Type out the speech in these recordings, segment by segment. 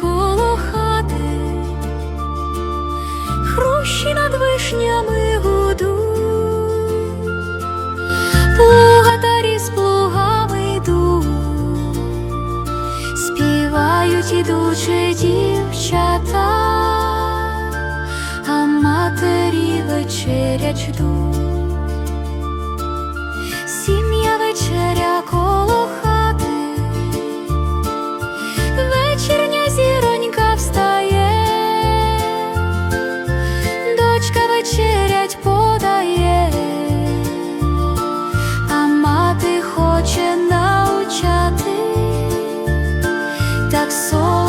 коло хати, хрущі над вишнями гудуть, плугатарі з плугами йдуть, співають ідучі дівчата, а матері вечерять ждуть. дочка вечерять подає, а мати хоче навчати так сон.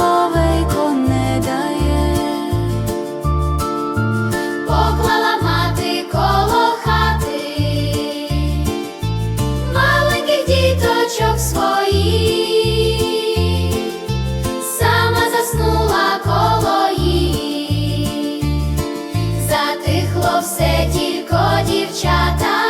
затихло все тільки дівчата.